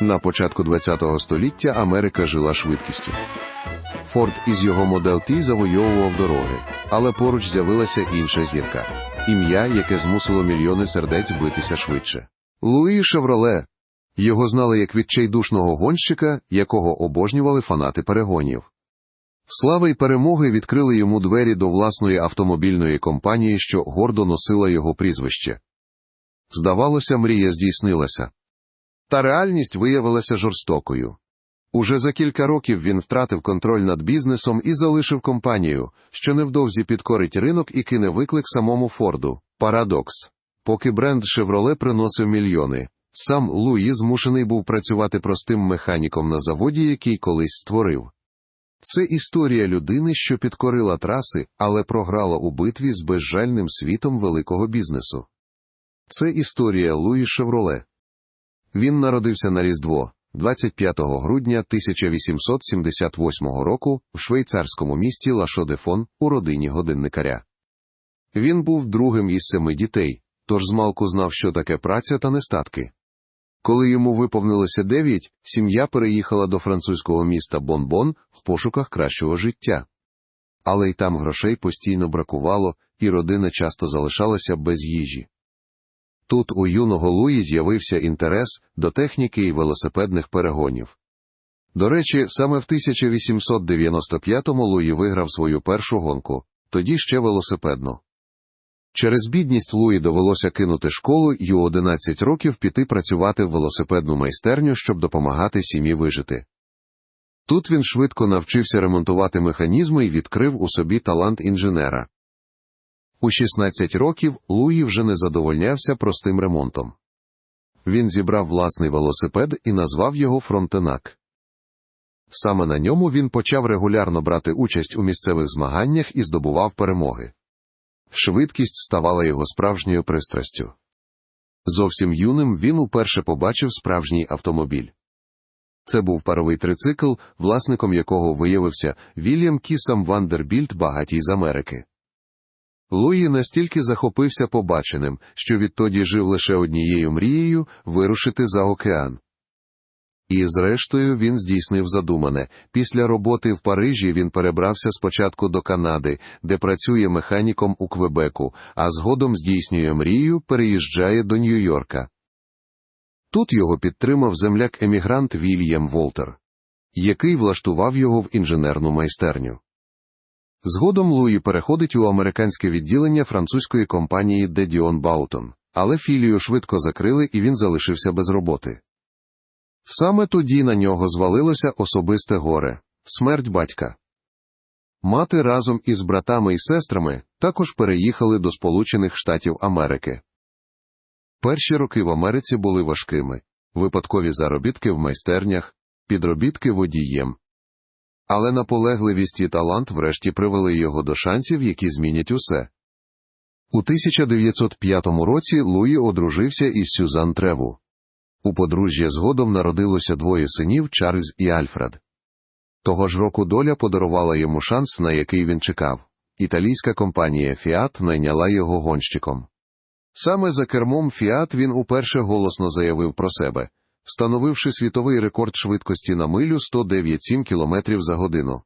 На початку ХХ століття Америка жила швидкістю. Форд із його Model T завойовував дороги, але поруч з'явилася інша зірка ім'я, яке змусило мільйони сердець битися швидше. Луї Шевроле. Його знали як відчайдушного гонщика, якого обожнювали фанати перегонів. Слава й перемоги відкрили йому двері до власної автомобільної компанії, що гордо носила його прізвище. Здавалося, мрія здійснилася. Та реальність виявилася жорстокою. Уже за кілька років він втратив контроль над бізнесом і залишив компанію, що невдовзі підкорить ринок і кине виклик самому Форду. Парадокс. Поки бренд Chevrolet приносив мільйони, сам Луї змушений був працювати простим механіком на заводі, який колись створив. Це історія людини, що підкорила траси, але програла у битві з безжальним світом великого бізнесу. Це історія Луї Шевроле. Він народився на Різдво 25 грудня 1878 року в швейцарському місті Лашодефон у родині годинникаря. Він був другим із семи дітей, тож змалку знав, що таке праця та нестатки. Коли йому виповнилося дев'ять, сім'я переїхала до французького міста Бонбон в пошуках кращого життя. Але й там грошей постійно бракувало, і родина часто залишалася без їжі. Тут у юного Луї з'явився інтерес до техніки і велосипедних перегонів. До речі, саме в 1895-му Луї виграв свою першу гонку, тоді ще велосипедну. Через бідність Луї довелося кинути школу і у 11 років піти працювати в велосипедну майстерню, щоб допомагати сім'ї вижити. Тут він швидко навчився ремонтувати механізми і відкрив у собі талант інженера. У 16 років Луї вже не задовольнявся простим ремонтом. Він зібрав власний велосипед і назвав його Фронтенак. Саме на ньому він почав регулярно брати участь у місцевих змаганнях і здобував перемоги. Швидкість ставала його справжньою пристрастю. Зовсім юним він уперше побачив справжній автомобіль. Це був паровий трицикл, власником якого виявився Вільям Кісам Вандербільд багатій з Америки. Луї настільки захопився побаченим, що відтоді жив лише однією мрією вирушити за океан. І, зрештою, він здійснив задумане. Після роботи в Парижі він перебрався спочатку до Канади, де працює механіком у Квебеку, а згодом здійснює мрію, переїжджає до Нью-Йорка. Тут його підтримав земляк-емігрант Вільям Волтер, який влаштував його в інженерну майстерню. Згодом Луї переходить у американське відділення французької компанії Дедіон Баутон, але філію швидко закрили і він залишився без роботи. Саме тоді на нього звалилося особисте горе смерть батька. Мати разом із братами і сестрами також переїхали до Сполучених Штатів Америки. Перші роки в Америці були важкими випадкові заробітки в майстернях, підробітки водієм. Але наполегливість і талант врешті привели його до шансів, які змінять усе. У 1905 році Луї одружився із Сюзан Треву. У подружжя згодом народилося двоє синів Чарльз і Альфред. Того ж року доля подарувала йому шанс, на який він чекав. Італійська компанія Фіат найняла його гонщиком. Саме за кермом Фіат він уперше голосно заявив про себе, встановивши світовий рекорд швидкості на милю 109,7 км за годину.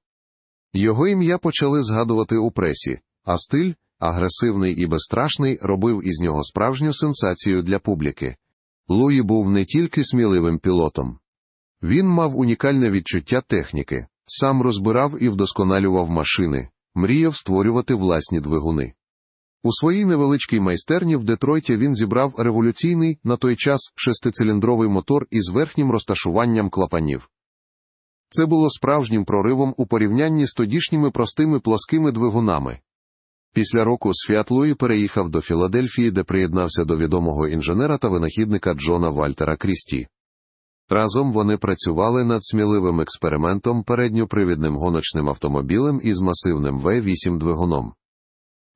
Його ім'я почали згадувати у пресі, а стиль, агресивний і безстрашний, робив із нього справжню сенсацію для публіки. Луї був не тільки сміливим пілотом. Він мав унікальне відчуття техніки, сам розбирав і вдосконалював машини, мріяв створювати власні двигуни. У своїй невеличкій майстерні в Детройті він зібрав революційний на той час шестициліндровий мотор із верхнім розташуванням клапанів. Це було справжнім проривом у порівнянні з тодішніми простими плоскими двигунами. Після року з Луї переїхав до Філадельфії, де приєднався до відомого інженера та винахідника Джона Вальтера Крісті. Разом вони працювали над сміливим експериментом передньопривідним гоночним автомобілем із масивним В8 двигуном.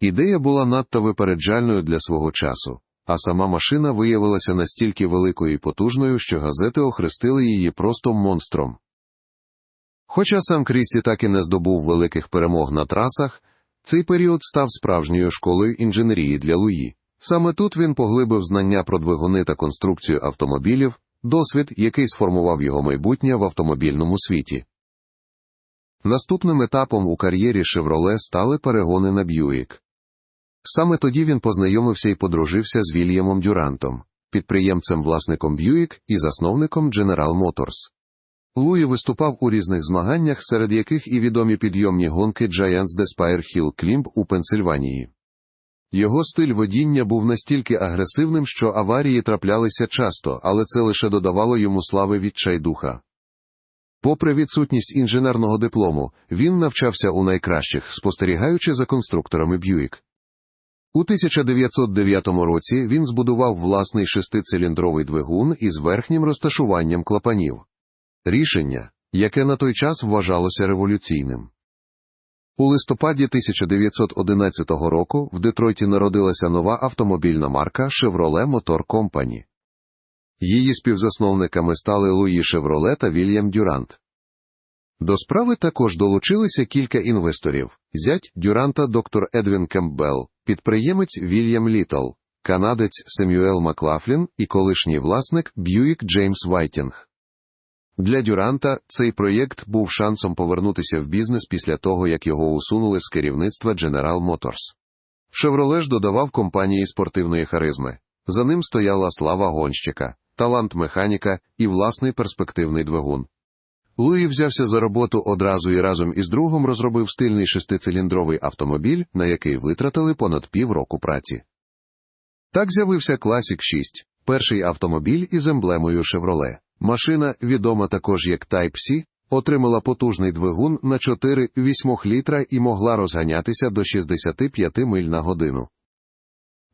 Ідея була надто випереджальною для свого часу, а сама машина виявилася настільки великою і потужною, що газети охрестили її просто монстром. Хоча сам Крісті так і не здобув великих перемог на трасах, цей період став справжньою школою інженерії для Луї. Саме тут він поглибив знання про двигуни та конструкцію автомобілів, досвід, який сформував його майбутнє в автомобільному світі. Наступним етапом у кар'єрі Шевроле стали перегони на Б'юїк. Саме тоді він познайомився і подружився з Вільямом Дюрантом, підприємцем-власником Б'юїк і засновником General Motors. Луї виступав у різних змаганнях, серед яких і відомі підйомні гонки Giants Despire Hill Climb у Пенсильванії. Його стиль водіння був настільки агресивним, що аварії траплялися часто, але це лише додавало йому слави відчайдуха. Попри відсутність інженерного диплому, він навчався у найкращих, спостерігаючи за конструкторами Б'юік. У 1909 році він збудував власний шестициліндровий двигун із верхнім розташуванням клапанів. Рішення, яке на той час вважалося революційним. У листопаді 1911 року в Детройті народилася нова автомобільна марка Chevrolet Motor Company. Її співзасновниками стали Луї Шевроле та Вільям Дюрант. До справи також долучилися кілька інвесторів: зять Дюранта доктор Едвін Кемпбелл, підприємець Вільям Літл, канадець Семюел Маклафлін і колишній власник Б'юїк Джеймс Вайтінг. Для Дюранта цей проєкт був шансом повернутися в бізнес після того, як його усунули з керівництва General Motors. Шевроле ж додавав компанії спортивної харизми. За ним стояла слава гонщика, талант механіка і власний перспективний двигун. Луї взявся за роботу одразу і разом із другом розробив стильний шестициліндровий автомобіль, на який витратили понад півроку праці. Так з'явився Classic 6, перший автомобіль із емблемою Chevrolet. Машина, відома також як Type-C, отримала потужний двигун на 4,8 літра і могла розганятися до 65 миль на годину.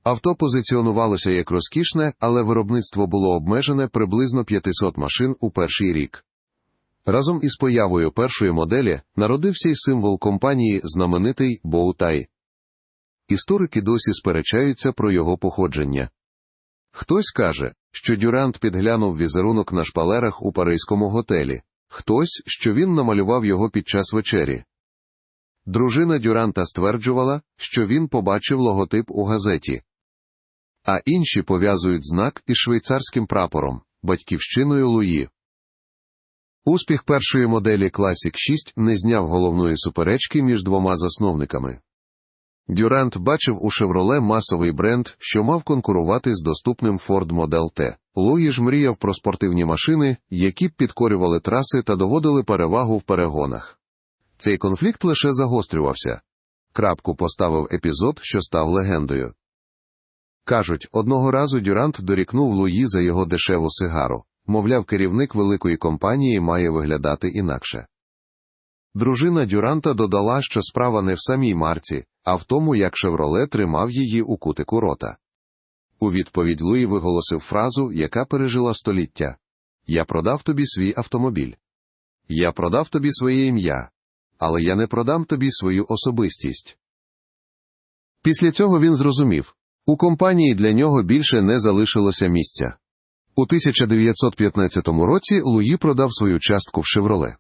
Авто позиціонувалося як розкішне, але виробництво було обмежене приблизно 500 машин у перший рік. Разом із появою першої моделі народився й символ компанії знаменитий Боутай. Історики досі сперечаються про його походження. Хтось каже, що Дюрант підглянув візерунок на шпалерах у паризькому готелі, хтось, що він намалював його під час вечері. Дружина Дюранта стверджувала, що він побачив логотип у газеті. А інші пов'язують знак із швейцарським прапором, батьківщиною Луї. Успіх першої моделі Classic 6 не зняв головної суперечки між двома засновниками. Дюрант бачив у Chevrolet масовий бренд, що мав конкурувати з доступним Ford Model T. Луї ж мріяв про спортивні машини, які б підкорювали траси та доводили перевагу в перегонах. Цей конфлікт лише загострювався. Крапку поставив епізод, що став легендою. Кажуть, одного разу Дюрант дорікнув Луї за його дешеву сигару. Мовляв, керівник великої компанії має виглядати інакше. Дружина Дюранта додала, що справа не в самій марці, а в тому, як Шевроле тримав її у кутику рота. У відповідь Луї виголосив фразу, яка пережила століття Я продав тобі свій автомобіль. Я продав тобі своє ім'я, але я не продам тобі свою особистість. Після цього він зрозумів у компанії для нього більше не залишилося місця. У 1915 році Луї продав свою частку в Шевроле.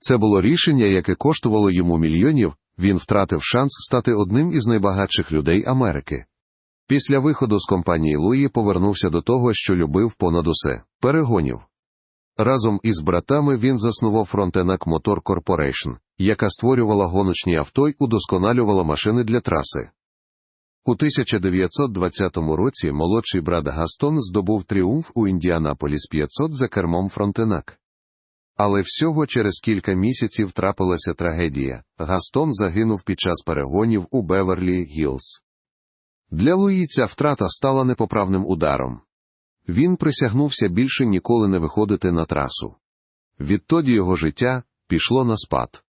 Це було рішення, яке коштувало йому мільйонів, він втратив шанс стати одним із найбагатших людей Америки. Після виходу з компанії Луї повернувся до того, що любив понад усе перегонів. Разом із братами він заснував Frontenac Motor Corporation, яка створювала гоночні авто й удосконалювала машини для траси. У 1920 році молодший брат Гастон здобув тріумф у Індіанаполіс 500 за кермом Фронтенак. Але всього через кілька місяців трапилася трагедія. Гастон загинув під час перегонів у Беверлі Гілз. Для Луї ця втрата стала непоправним ударом. Він присягнувся більше ніколи не виходити на трасу. Відтоді його життя пішло на спад.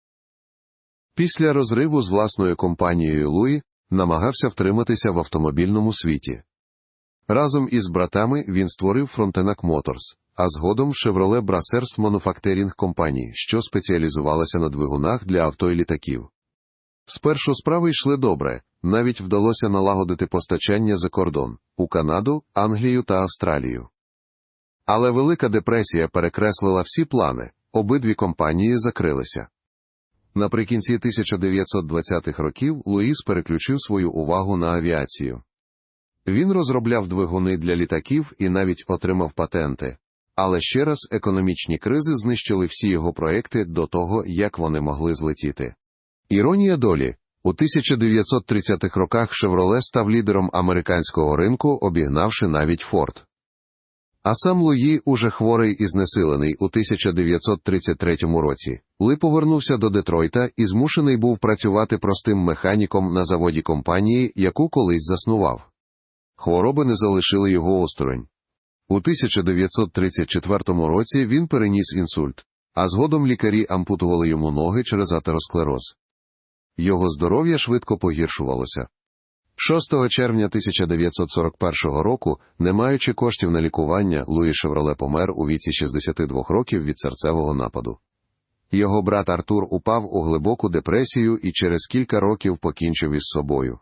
Після розриву з власною компанією Луї намагався втриматися в автомобільному світі. Разом із братами він створив Frontenac Motors, а згодом Chevrolet Brassers Manufacturing Company, що спеціалізувалася на двигунах для авто і літаків. Спершу справи йшли добре, навіть вдалося налагодити постачання за кордон у Канаду, Англію та Австралію. Але Велика депресія перекреслила всі плани, обидві компанії закрилися. Наприкінці 1920-х років Луїс переключив свою увагу на авіацію. Він розробляв двигуни для літаків і навіть отримав патенти. Але ще раз економічні кризи знищили всі його проекти до того, як вони могли злетіти. Іронія долі. У 1930-х роках Chevrolet став лідером американського ринку, обігнавши навіть Ford. А сам Луї, уже хворий і знесилений у 1933 році, Ли повернувся до Детройта і змушений був працювати простим механіком на заводі компанії, яку колись заснував. Хвороби не залишили його осторонь. У 1934 році він переніс інсульт, а згодом лікарі ампутували йому ноги через атеросклероз. Його здоров'я швидко погіршувалося. 6 червня 1941 року, не маючи коштів на лікування, Луї Шевроле помер у віці 62 років від серцевого нападу. Його брат Артур упав у глибоку депресію і через кілька років покінчив із собою.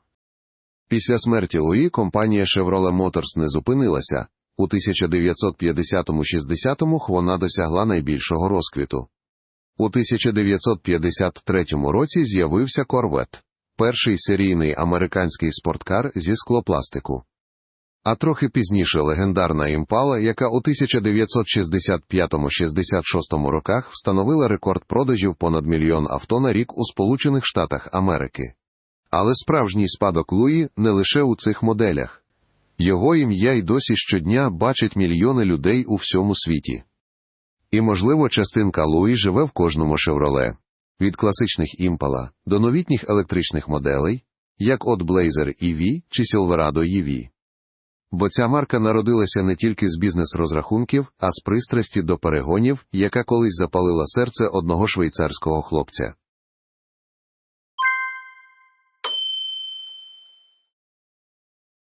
Після смерті Луї компанія Chevrolet Motors не зупинилася. У 1950-60 вона досягла найбільшого розквіту. У 1953 році з'явився Корвет, перший серійний американський спорткар зі склопластику. А трохи пізніше легендарна імпала, яка у 1965-66 роках встановила рекорд продажів понад мільйон авто на рік у Сполучених Штатах Америки. Але справжній спадок Луї не лише у цих моделях. Його ім'я й досі щодня бачать мільйони людей у всьому світі. І, можливо, частинка Луї живе в кожному шевроле. Від класичних імпала до новітніх електричних моделей, як от Blazer EV чи Silverado EV. Бо ця марка народилася не тільки з бізнес-розрахунків, а з пристрасті до перегонів, яка колись запалила серце одного швейцарського хлопця.